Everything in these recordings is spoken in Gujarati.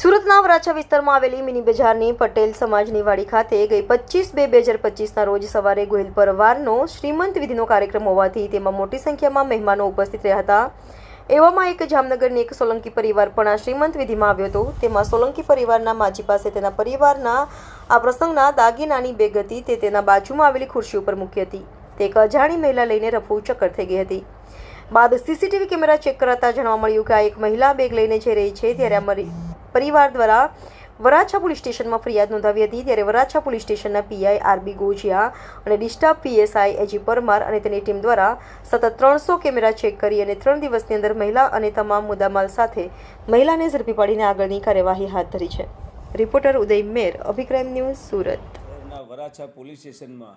સુરતના વરાછા વિસ્તારમાં આવેલી મિની બજારની પટેલ સમાજની વાડી ખાતે ગઈ પચીસ બે બે હજાર પચીસના રોજ સવારે ગોહિલ પરવારનો શ્રીમંત વિધિનો કાર્યક્રમ હોવાથી તેમાં મોટી સંખ્યામાં મહેમાનો ઉપસ્થિત રહ્યા હતા. એવામાં એક જામનગરની એક સોલંકી પરિવાર પણ આ શ્રીમંત વિધિમાં આવ્યો હતો. તેમાં સોલંકી પરિવારના માજી પાસે તેના પરિવારના આ પ્રસંગના દાગીનાની બેગ હતી. તે તેના બાજુમાં આવેલી ખુરશી ઉપર મૂકી હતી. તે એક અજાણી મહિલા લઈને રફુ ચક્કર થઈ ગઈ હતી. બાદ સીસીટીવી કેમેરા ચેક કરાતા જાણવા મળ્યું કે આ એક મહિલા બેગ લઈને જઈ રહી છે ત્યારે પરિવાર દ્વારા વરાછા પોલીસ સ્ટેશનમાં ફરિયાદ નોંધાવી હતી. ત્યારે વરાછા પોલીસ સ્ટેશનના પીઆઈ આરબી ગોજિયા અને ડિસ્ટાફ પીએસઆઈ એજી પરમાર અને તેની ટીમ દ્વારા સતત ત્રણસો કેમેરા ચેક કરી અને ત્રણ દિવસની અંદર મહિલા અને તમામ મુદ્દામાલ સાથે મહિલાને ઝડપી પાડીને આગળની કાર્યવાહી હાથ ધરી છે. Reporter Uday Mer અભિક્રાઇમ news Surat. Varachha police સ્ટેશનમાં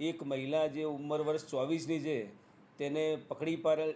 એક મહિલા જે ઉંમર વર્ષ ચોવીસની છે તેને પકડી પાડેલ